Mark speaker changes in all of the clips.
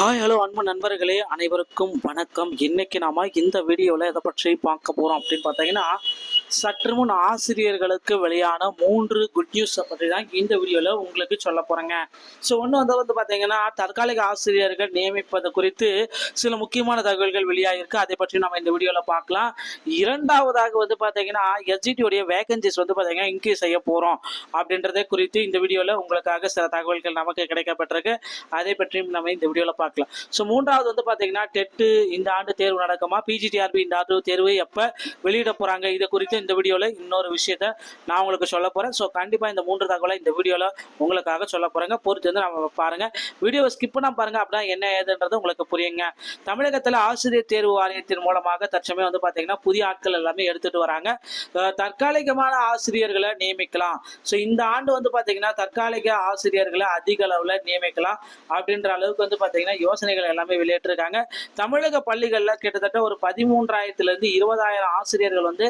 Speaker 1: Hi hello அன்பு நண்பர்களே. அனைவருக்கும் வணக்கம். இன்னைக்கு நாம இந்த வீடியோவில் எதை பற்றி பார்க்க போகிறோம் அப்படின்னு பார்த்தீங்கன்னா சற்று முன் ஆசிரியர்களுக்கு வெளியான மூன்று குட் நியூஸை பற்றி தான் இந்த வீடியோவில் உங்களுக்கு சொல்ல போகிறேங்க ஸோ ஒன்று வந்து வந்து பார்த்தீங்கன்னா தற்காலிக ஆசிரியர்கள் நியமிப்பது குறித்து சில முக்கியமான தகவல்கள் வெளியாகிருக்கு அதை பற்றி நம்ம இந்த வீடியோவில் பார்க்கலாம். இரண்டாவதாக வந்து பார்த்தீங்கன்னா SGT வேகன்சிஸ் வந்து பார்த்தீங்கன்னா இன்க்ரீஸ் செய்ய போகிறோம் அப்படின்றதே குறித்து இந்த வீடியோவில் உங்களுக்காக சில தகவல்கள் நமக்கு கிடைக்கப்பட்டிருக்கு. அதை பற்றியும் நம்ம இந்த வீடியோவில் பார்க்கலாம். ஸோ மூன்றாவது வந்து பார்த்தீங்கன்னா டெட்டு இந்த ஆண்டு தேர்வு நடக்குமா? பிஜிடிஆர்பி இந்த ஆண்டு தேர்வு எப்போ வெளியிட போகிறாங்க இதை குறித்து இந்த வீடியோவில் இன்னொரு விஷயத்த நான் உங்களுக்கு சொல்ல போகிறேன் ஸோ கண்டிப்பாக இந்த மூன்று தகவலை இந்த வீடியோவில் உங்களுக்காக சொல்ல போகிறேங்க பொறுத்து வந்து நம்ம பாருங்கள் வீடியோவை ஸ்கிப் பண்ண பாருங்கள் அப்படின்னா என்ன ஏதுன்றது உங்களுக்கு புரியுங்க. தமிழகத்தில் ஆசிரியர் தேர்வு வாரியத்தின் மூலமாக தற்சமயம் வந்து பார்த்தீங்கன்னா புதிய ஆட்கள் எல்லாமே எடுத்துட்டு வராங்க. தற்காலிகமான ஆசிரியர்களை நியமிக்கலாம். ஸோ இந்த ஆண்டு வந்து பார்த்தீங்கன்னா தற்காலிக ஆசிரியர்களை அதிக அளவில் நியமிக்கலாம் அப்படின்ற அளவுக்கு வந்து பார்த்தீங்கன்னா யோசனைகள் எல்லாமே வெளியிட்டிருக்காங்க. தமிழக பள்ளிகளில் கிட்டத்தட்ட ஒரு பதிமூன்றாயிரத்துலேருந்து இருபதாயிரம் ஆசிரியர்கள் வந்து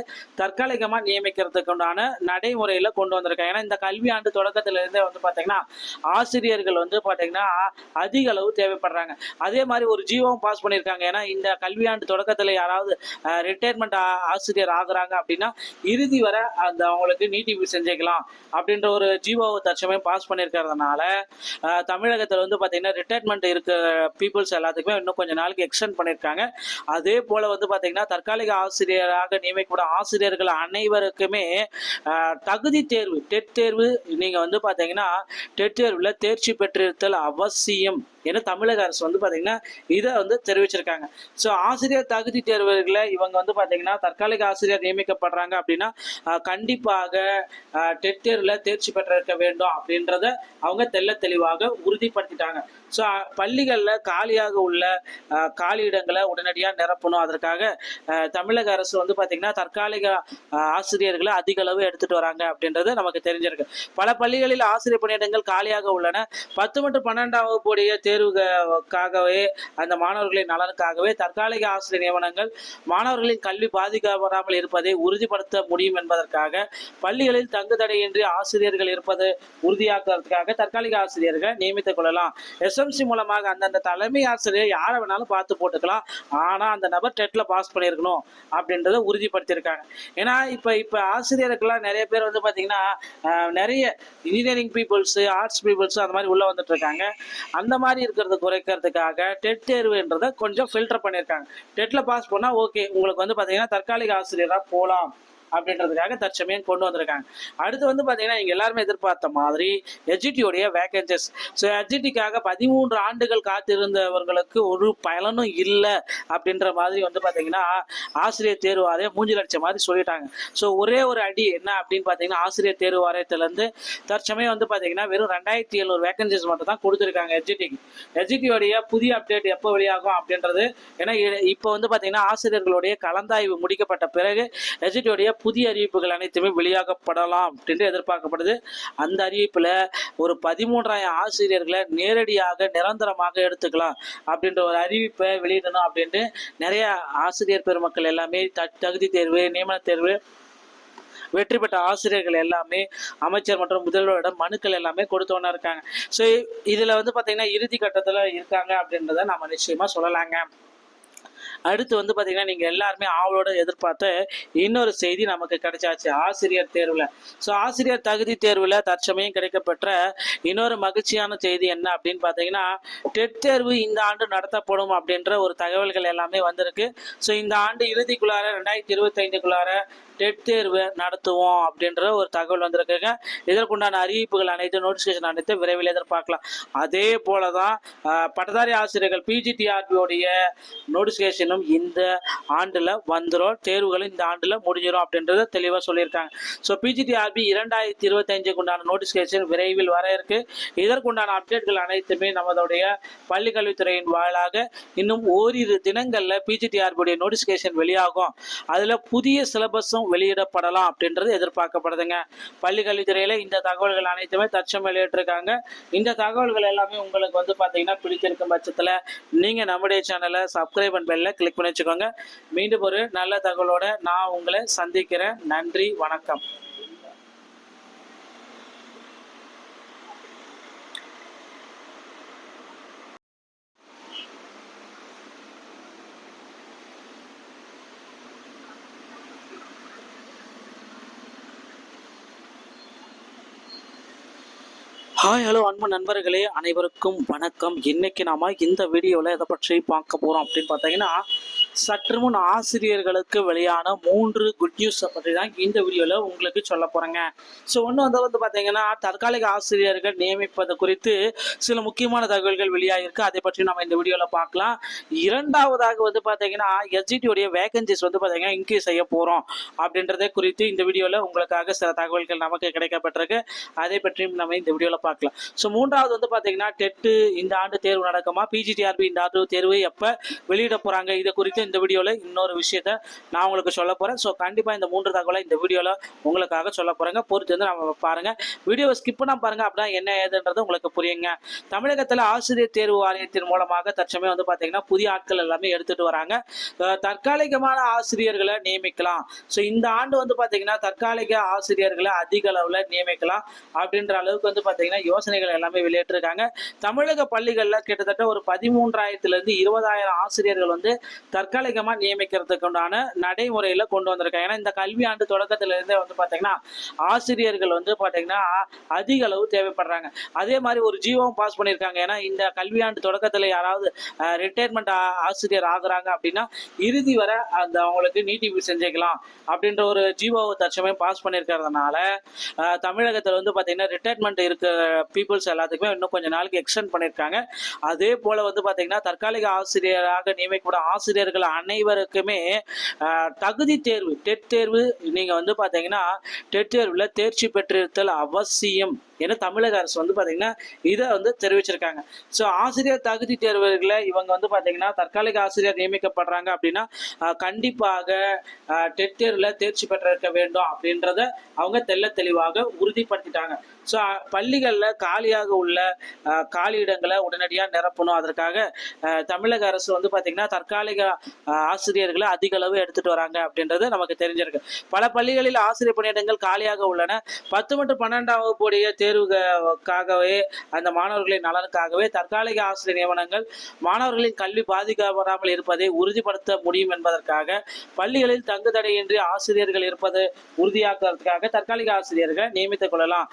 Speaker 1: தற்காலிகமாக நியமிக்கிறதுக்கு உண்டான நடைமுறையில் கொண்டு வந்திருக்காங்க. ஏன்னா இந்த கல்வியாண்டு தொடக்கத்திலிருந்தே வந்து பார்த்தீங்கன்னா ஆசிரியர்கள் வந்து பார்த்தீங்கன்னா அதிக அளவு தேவைப்படுறாங்க. அதே மாதிரி ஒரு ஜீவம் பாஸ் பண்ணியிருக்காங்க. ஏன்னா இந்த கல்வியாண்டு தொடக்கத்தில் யாராவது ரிட்டையர்மெண்ட் ஆசிரியர் ஆகுறாங்க அப்படின்னா இறுதி வரை அந்த அவங்களுக்கு நீட்டிப்பு செஞ்சுக்கலாம் அப்படின்ற ஒரு ஜீவோவை தற்சமயம் பாஸ் பண்ணியிருக்கிறதுனால தமிழகத்தில் வந்து பார்த்தீங்கன்னா ரிட்டையர்மெண்ட் இருக்க பீப்புள்ஸ் எல்லாத்துக்குமே இன்னும் கொஞ்சம் நாளைக்கு எக்ஸ்டெண்ட் பண்ணியிருக்காங்க. அதே போல் வந்து பார்த்தீங்கன்னா தற்காலிக ஆசிரியராக நியமிக்கப்படும் ஆசிரியர்கள் அனைவருக்குமே தகுதி தேர்வு டெட் தேர்வு நீங்கள் வந்து பார்த்தீங்கன்னா டெட் தேர்வில் தேர்ச்சி பெற்றிருத்தல் அவசியம் என தமிழக அரசு வந்து பார்த்தீங்கன்னா இதை வந்து தெரிவிச்சிருக்காங்க. ஸோ ஆசிரியர் தகுதி தேர்வுகளை இவங்க வந்து பார்த்தீங்கன்னா தற்காலிக ஆசிரியர் நியமிக்கப்படுறாங்க அப்படின்னா கண்டிப்பாக டெட் தேர்வில் தேர்ச்சி பெற்றிருக்க வேண்டும் அப்படின்றத அவங்க தெள்ள தெளிவாக உறுதிப்படுத்திட்டாங்க. ஸோ பள்ளிகளில் காலியாக உள்ள அஹ், காலியிடங்களை உடனடியாக நிரப்பணும். அதற்காக தமிழக அரசு வந்து பார்த்திங்கன்னா தற்காலிக ஆசிரியர்களை அதிக அளவு எடுத்துட்டு வராங்க அப்படின்றது நமக்கு தெரிஞ்சிருக்கு. பல பள்ளிகளில் ஆசிரியர் பணியிடங்கள் காலியாக உள்ளன. பத்து மற்றும் பன்னெண்டாம் வகுப்புடைய தேர்வுக்காகவே அந்த மாணவர்களின் நலனுக்காகவே தற்காலிக ஆசிரியர் நியமனங்கள் மாணவர்களின் கல்வி பாதிக்கப்படாமல் இருப்பதை உறுதிப்படுத்த முடியும் என்பதற்காக பள்ளிகளில் தங்கு தடையின்றி ஆசிரியர்கள் இருப்பது உறுதியாக்குவதற்காக தற்காலிக ஆசிரியர்கள் நியமித்துக் கொள்ளலாம். எஸ்எம்சி மூலமாக அந்தந்த தலைமை ஆசிரியர் யாரை வேணாலும் பார்த்து போட்டுக்கலாம். ஆனால் அந்த நபர் டெட்டில் பாஸ் பண்ணியிருக்கணும் அப்படின்றத உறுதிப்படுத்தியிருக்காங்க. ஏன்னா இப்போ இப்போ ஆசிரியருக்கெல்லாம் நிறைய பேர் வந்து பார்த்தீங்கன்னா நிறைய இன்ஜினியரிங் பீப்புள்ஸு ஆர்ட்ஸ் பீப்புள்ஸு அந்த மாதிரி உள்ளே வந்துட்டு இருக்காங்க அந்த மாதிரி இருக்கிறத குறைக்கிறதுக்காக டெட் தேர்வுன்றதை கொஞ்சம் ஃபில்டர் பண்ணியிருக்காங்க. டெட்டில் பாஸ் பண்ணால் ஓகே உங்களுக்கு வந்து பார்த்தீங்கன்னா தற்காலிக ஆசிரியராக போகலாம் அப்படின்றதுக்காக தற்சமயம் கொண்டு வந்திருக்காங்க. அடுத்து வந்து பார்த்தீங்கன்னா நீங்கள் எல்லாருமே எதிர்பார்த்த மாதிரி எஜிடியோடைய வேகன்சிஸ் ஸோ எஜிடிக்காக பதிமூன்று ஆண்டுகள் காத்திருந்தவர்களுக்கு ஒரு பயனும் இல்லை அப்படின்ற மாதிரி வந்து பார்த்தீங்கன்னா ஆசிரியர் தேர்வு வாரியம் மூஞ்சில் அடிச்ச மாதிரி சொல்லிட்டாங்க. ஸோ ஒரே ஒரு அடி என்ன அப்படின்னு பார்த்தீங்கன்னா ஆசிரியர் தேர்வு வாரியத்திலேருந்து தற்சமயம் வந்து பார்த்தீங்கன்னா வெறும் ரெண்டாயிரத்தி எழுநூறு வேகன்சிஸ் மட்டும் தான் கொடுத்துருக்காங்க எஜிடிக்கு. எஜிடியோடைய புதிய அப்டேட் எப்போ வெளியாகும் அப்படின்றது ஏன்னா இ- இப்போ வந்து பார்த்தீங்கன்னா ஆசிரியர்களுடைய கலந்தாய்வு முடிக்கப்பட்ட பிறகு எஜிடியோடைய புதிய அறிவிப்புகள் அனைத்துமே வெளியாகப்படலாம் அப்படின்னு எதிர்பார்க்கப்படுது. அந்த அறிவிப்பில் ஒரு பதிமூன்றாயிரம் ஆசிரியர்களை நேரடியாக நிரந்தரமாக எடுத்துக்கலாம் அப்படின்ற ஒரு அறிவிப்பை வெளியிடணும் அப்படின்ட்டு நிறைய ஆசிரியர் பெருமக்கள் எல்லாமே த- தகுதி தேர்வு நியமன தேர்வு வெற்றி பெற்ற ஆசிரியர்கள் எல்லாமே அமைச்சர் மற்றும் முதல்வரிடம் மனுக்கள் எல்லாமே கொடுத்தவன இருக்காங்க. ஸோ இதில் வந்து பார்த்தீங்கன்னா இறுதி கட்டத்தில் இருக்காங்க அப்படின்றத நம்ம நிச்சயமாக சொல்லலாங்க. அடுத்து வந்து பார்த்தீங்கன்னா நீங்கள் எல்லாருமே ஆவலோடு எதிர்பார்த்த இன்னொரு செய்தி நமக்கு கிடைச்சாச்சு. ஆசிரியர் தேர்வில். ஸோ ஆசிரியர் தகுதி தேர்வில் தற்சமயம் கிடைக்கப்பெற்ற இன்னொரு மகிழ்ச்சியான செய்தி என்ன அப்படின்னு பார்த்தீங்கன்னா டெட் தேர்வு இந்த ஆண்டு நடத்தப்படும் அப்படின்ற ஒரு தகவல்கள் எல்லாமே வந்திருக்கு. ஸோ இந்த ஆண்டு இறுதிக்குள்ளார ரெண்டாயிரத்தி இருபத்தைந்துக்குள்ளார டெட் தேர்வு நடத்துவோம் அப்படின்ற ஒரு தகவல் வந்திருக்குங்க. இதற்குண்டான அறிவிப்புகள் அனைத்து நோட்டிஃபிகேஷன் அனைத்து விரைவில் எதிர்பார்க்கலாம். அதே போல தான் பட்டதாரி ஆசிரியர்கள் பிஜிடிஆர்பியோடைய நோட்டிஃபிகேஷனும் இந்த ஆண்டில் வந்துடும் தேர்வுகள் இந்த ஆண்டில் முடிஞ்சிடும் அப்படின்றத தெளிவாக சொல்லியிருக்காங்க. ஸோ பிஜிடிஆர்பி இரண்டாயிரத்தி இருபத்தஞ்சுக்கு உண்டான நோட்டிஃபிகேஷன் விரைவில் வர இருக்கு. இதற்குண்டான அப்டேட்கள் அனைத்துமே நமதுடைய பள்ளிக்கல்வித்துறையின் வாயிலாக இன்னும் ஓரிரு தினங்களில் பிஜிடிஆர்பியுடைய நோட்டிஃபிகேஷன் வெளியாகும். அதில் புதிய சிலபஸும் வெளியிடப்படலாம் அப்படின்றது எதிர்பார்க்கப்படுதுங்க. பள்ளிக்கல்வித்துறையில் இந்த தகவல்கள் அனைத்துமே தற்சம் வெளியிட்டிருக்காங்க. இந்த தகவல்கள் எல்லாமே உங்களுக்கு வந்து பார்த்தீங்கன்னா பிடித்திருக்கும் பட்சத்தில் நீங்கள் நம்முடைய சேனலை சப்ஸ்கிரைப் அண்ட் பெல்ல கிளிக் பண்ணி வச்சுக்கோங்க. மீண்டும் ஒரு நல்ல தகவலோட நான் உங்களை சந்திக்கிறேன். நன்றி வணக்கம். ஹாய் ஹலோ அன்பு நண்பர்களே. அனைவருக்கும் வணக்கம். இன்னைக்கு நாம இந்த வீடியோவில் எதை பற்றி பார்க்க போகிறோம் அப்படின்னு பார்த்தீங்கன்னா சற்று முன் ஆசிரியர்களுக்கு வெளியான மூன்று குட் நியூஸை பற்றி தான் இந்த வீடியோவில் உங்களுக்கு சொல்ல போகிறேங்க ஸோ ஒன்று வந்து வந்து பார்த்தீங்கன்னா தற்காலிக ஆசிரியர்கள் நியமிப்பது குறித்து சில முக்கியமான தகவல்கள் வெளியாகிருக்கு அதை பற்றி நம்ம இந்த வீடியோவில் பார்க்கலாம். இரண்டாவதாக வந்து பார்த்தீங்கன்னா எஸ்ஜிடியோடைய வேகன்சிஸ் வந்து பார்த்தீங்கன்னா இன்க்ரீஸ் செய்ய போகிறோம் அப்படின்றத குறித்து இந்த வீடியோவில் உங்களுக்காக சில தகவல்கள் நமக்கு கிடைக்கப்பட்டிருக்கு. அதை பற்றியும் நம்ம இந்த வீடியோவில் பார்க்கலாம். ஸோ மூன்றாவது வந்து பார்த்தீங்கன்னா டெட்டு இந்த ஆண்டு தேர்வு நடக்குமா? பிஜிடிஆர்பி இந்த ஆண்டு தேர்வு எப்போ வெளியிட போகிறாங்க இதை குறித்து இந்த வீடியோவில் இன்னொரு விஷயத்த நான் உங்களுக்கு சொல்ல போகிறேன் ஸோ கண்டிப்பாக இந்த மூன்று தகவலை இந்த வீடியோவில் உங்களுக்காக சொல்ல போகிறேங்க பொறுத்து வந்து நம்ம பாருங்கள் வீடியோவை ஸ்கிப் பண்ணால் பாருங்கள் அப்படின்னா என்ன ஏதுன்றது உங்களுக்கு புரியுங்க. தமிழகத்தில் ஆசிரியர் தேர்வு வாரியத்தின் மூலமாக தற்சமயம் வந்து பார்த்தீங்கன்னா புதிய ஆட்கள் எல்லாமே எடுத்துகிட்டு வராங்க. தற்காலிகமான ஆசிரியர்களை நியமிக்கலாம். ஸோ இந்த ஆண்டு வந்து பார்த்தீங்கன்னா தற்காலிக ஆசிரியர்களை அதிக அளவில் நியமிக்கலாம் அப்படின்ற அளவுக்கு வந்து பார்த்தீங்கன்னா யோசனைகள் எல்லாமே வெளியிட்டிருக்காங்க. தமிழக பள்ளிகளில் கிட்டத்தட்ட ஒரு பதிமூன்றாயிரத்துலேருந்து இருபதாயிரம் ஆசிரியர்கள் வந்து தற்காலிகமாக நியமிக்கிறதுக்கு உண்டான நடைமுறையில் கொண்டு வந்திருக்காங்க. ஏன்னா இந்த கல்வி ஆண்டு தொடக்கத்திலிருந்தே வந்து பார்த்தீங்கன்னா ஆசிரியர்கள் வந்து பார்த்தீங்கன்னா அதிக அளவு தேவைப்படுறாங்க. அதே மாதிரி ஒரு ஜீவம் பாஸ் பண்ணியிருக்காங்க. ஏன்னா இந்த கல்வியாண்டு தொடக்கத்தில் யாராவது ரிட்டையர்மெண்ட் ஆசிரியர் ஆகுறாங்க அப்படின்னா இறுதி வரை அந்த அவங்களுக்கு நீட்டிப்பு செஞ்சுக்கலாம் அப்படின்ற ஒரு ஜீவோவை தற்சமயம் பாஸ் பண்ணியிருக்கிறதுனால தமிழகத்தில் வந்து பார்த்தீங்கன்னா ரிட்டையர்மெண்ட் இருக்க பீப்புள்ஸ் எல்லாத்துக்குமே இன்னும் கொஞ்சம் நாளைக்கு எக்ஸ்டெண்ட் பண்ணியிருக்காங்க. அதே போல் வந்து பார்த்தீங்கன்னா தற்காலிக ஆசிரியராக நியமிக்கப்படும் ஆசிரியர்கள் அனைவருக்குமே தகுதி தேர்வு டெட் தேர்வு நீங்கள் வந்து பார்த்தீங்கன்னா டெட் தேர்வில் தேர்ச்சி பெற்றிருத்தல் அவசியம் என தமிழக அரசு வந்து பார்த்தீங்கன்னா இதை வந்து தெரிவிச்சிருக்காங்க. ஸோ ஆசிரியர் தகுதி தேர்வுகளை இவங்க வந்து பார்த்தீங்கன்னா தற்காலிக ஆசிரியர் நியமிக்கப்படுறாங்க அப்படின்னா கண்டிப்பாக டெட் தேர்வில் தேர்ச்சி பெற்றிருக்க வேண்டும் அப்படின்றத அவங்க தெள்ள தெளிவாக உறுதிப்படுத்திட்டாங்க. ஸோ பள்ளிகளில் காலியாக உள்ள காலி இடங்களை உடனடியாக நிரப்பணும். அதற்காக தமிழக அரசு வந்து பார்த்திங்கன்னா தற்காலிக ஆசிரியர்களை அதிக அளவு எடுத்துட்டு வராங்க அப்படின்றது நமக்கு தெரிஞ்சிருக்கு. பல பள்ளிகளில் ஆசிரியர் பணியிடங்கள் காலியாக உள்ளன. பத்து மற்றும் பன்னெண்டாம் வகுப்புடைய தேர்வுக்காகவே அந்த மாணவர்களின் நலனுக்காகவே தற்காலிக ஆசிரியர் நியமனங்கள் மாணவர்களின் கல்வி பாதிக்கப்படாமல் இருப்பதை உறுதிப்படுத்த முடியும் என்பதற்காக பள்ளிகளில் தங்கு தடையின்றி ஆசிரியர்கள் இருப்பது உறுதியாக்குவதற்காக தற்காலிக ஆசிரியர்களை நியமித்துக் கொள்ளலாம்.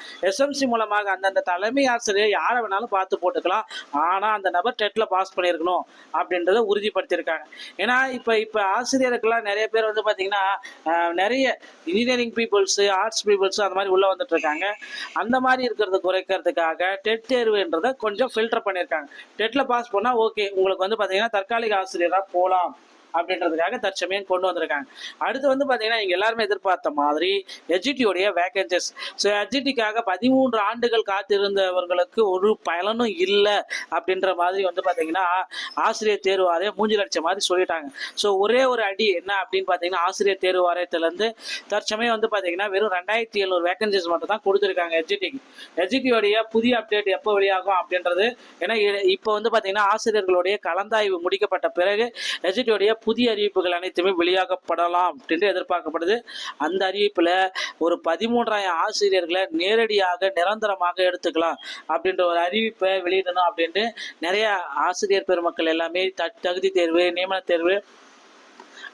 Speaker 1: எஸ்எம்சி மூலமாக அந்தந்த தலைமை ஆசிரியர் யாரை வேணாலும் பார்த்து போட்டுக்கலாம். ஆனால் அந்த நபர் டெட்டில் பாஸ் பண்ணியிருக்கணும் அப்படின்றத உறுதிப்படுத்தியிருக்காங்க. ஏன்னா இப்போ இப்போ ஆசிரியருக்கெல்லாம் நிறைய பேர் வந்து பார்த்தீங்கன்னா நிறைய இன்ஜினியரிங் பீப்புள்ஸு ஆர்ட்ஸ் பீப்புள்ஸு அந்த மாதிரி உள்ளே வந்துட்டு இருக்காங்க அந்த மாதிரி இருக்கிறத குறைக்கிறதுக்காக டெட் தேர்வுன்றதை கொஞ்சம் ஃபில்டர் பண்ணியிருக்காங்க. டெட்டில் பாஸ் பண்ணால் ஓகே உங்களுக்கு வந்து பார்த்தீங்கன்னா தற்காலிக ஆசிரியராக போகலாம் அப்படின்றதுக்காக தற்சமயம் கொண்டு வந்திருக்காங்க. அடுத்து வந்து பார்த்தீங்கன்னா நீங்கள் எல்லாருமே எதிர்பார்த்த மாதிரி எஜிடியோடைய வேகன்சிஸ் ஸோ எஜிடிக்காக பதிமூன்று ஆண்டுகள் காத்திருந்தவர்களுக்கு ஒரு பலனும் இல்லை அப்படின்ற மாதிரி வந்து பார்த்தீங்கன்னா ஆசிரியர் தேர்வு வாரியம் மூஞ்சி லட்சம் மாதிரி சொல்லிட்டாங்க. ஸோ ஒரே ஒரு அடி என்ன அப்படின்னு பார்த்தீங்கன்னா ஆசிரியர் தேர்வு வாரியத்திலேருந்து தற்சமயம் வந்து பார்த்தீங்கன்னா வெறும் ரெண்டாயிரத்தி எழுநூறு வேகன்சிஸ் மட்டும் தான் கொடுத்துருக்காங்க எஜிடிக்கு எஜிடியோடைய புதிய அப்டேட் எப்போ வெளியாகும் அப்படின்றது ஏன்னா இப்போ வந்து பார்த்தீங்கன்னா ஆசிரியர்களுடைய கலந்தாய்வு முடிக்கப்பட்ட பிறகு எஜிடியோடைய புதிய அறிவிப்புகள் அனைத்துமே வெளியாகப்படலாம் அப்படின்னு எதிர்பார்க்கப்படுது. அந்த அறிவிப்பில் ஒரு பதிமூன்றாயிரம் ஆசிரியர்களை நேரடியாக நிரந்தரமாக எடுத்துக்கலாம் அப்படின்ற ஒரு அறிவிப்பை வெளியிடணும் அப்படின்ட்டு நிறைய ஆசிரியர் பெருமக்கள் எல்லாமே த தகுதி தேர்வு நியமன தேர்வு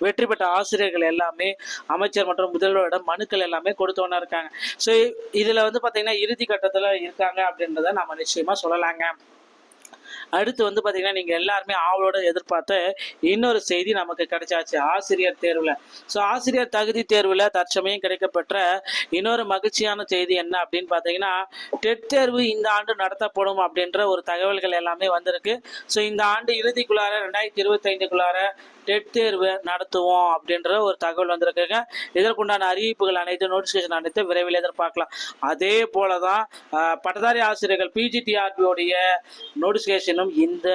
Speaker 1: வெற்றி பெற்ற ஆசிரியர்கள் எல்லாமே அமைச்சர் மற்றும் முதல்வரிடம் மனுக்கள் எல்லாமே கொடுத்தவனா இருக்காங்க. ஸோ இதில் வந்து பார்த்தீங்கன்னா இறுதி கட்டத்தில் இருக்காங்க அப்படின்றத நம்ம நிச்சயமாக சொல்லலாங்க. அடுத்து வந்து பார்த்தீங்கன்னா நீங்கள் எல்லாருமே ஆவலோட எதிர்பார்த்த இன்னொரு செய்தி நமக்கு கிடைச்சாச்சு. ஆசிரியர் தேர்வில். ஸோ ஆசிரியர் தகுதி தேர்வில் தற்சமயம் கிடைக்கப்பெற்ற இன்னொரு மகிழ்ச்சியான செய்தி என்ன அப்படின்னு பார்த்தீங்கன்னா டெட் தேர்வு இந்த ஆண்டு நடத்தப்படும் அப்படின்ற ஒரு தகவல்கள் எல்லாமே வந்திருக்கு. ஸோ இந்த ஆண்டு இறுதிக்குள்ளார ரெண்டாயிரத்தி இருபத்தைந்துக்குள்ளார டெட் தேர்வு நடத்துவோம் அப்படின்ற ஒரு தகவல் வந்திருக்குங்க. இதற்குண்டான அறிவிப்புகள் அனைத்து நோட்டிஃபிகேஷன் அனைத்து விரைவில் எதிர்பார்க்கலாம். அதே போல தான் பட்டதாரி ஆசிரியர்கள் பிஜிடிஆர்பியோடைய நோட்டிஃபிகேஷனும் இந்த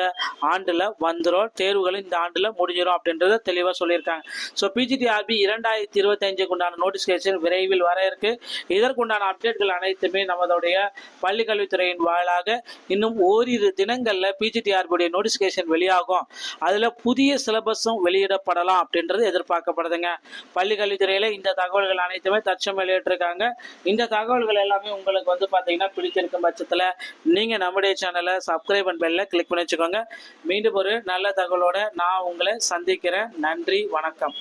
Speaker 1: ஆண்டில் வந்துடும் தேர்வுகளும் இந்த ஆண்டில் முடிஞ்சிடும் அப்படின்றத தெளிவாக சொல்லியிருக்காங்க. ஸோ பிஜிடிஆர்பி இரண்டாயிரத்தி இருபத்தஞ்சுக்கு உண்டான நோட்டிஃபிகேஷன் விரைவில் வர இருக்கு. இதற்குண்டான அப்டேட்கள் அனைத்துமே நம்மளுடைய பள்ளிக்கல்வித்துறையின் வாயிலாக இன்னும் ஓரிரு தினங்களில் பிஜிடிஆர்பியுடைய நோட்டிஃபிகேஷன் வெளியாகும். அதில் புதிய சிலபஸும் வெளியிடப்படலாம் அப்படின்றது எதிர்பார்க்கப்படுதுங்க. பள்ளிக்கல்வித்துறையில் இந்த தகவல்கள் அனைத்துமே தச்சம் வெளியிட்டிருக்காங்க. இந்த தகவல்கள் எல்லாமே உங்களுக்கு வந்து பார்த்தீங்கன்னா பிடிச்சிருக்கும் பட்சத்தில் நீங்கள் நம்முடைய சேனலை சப்ஸ்கிரைப் அண்ட் பெல்ல கிளிக் பண்ணி வச்சுக்கோங்க. மீண்டும் ஒரு நல்ல தகவலோட நான் உங்களை சந்திக்கிறேன். நன்றி வணக்கம்.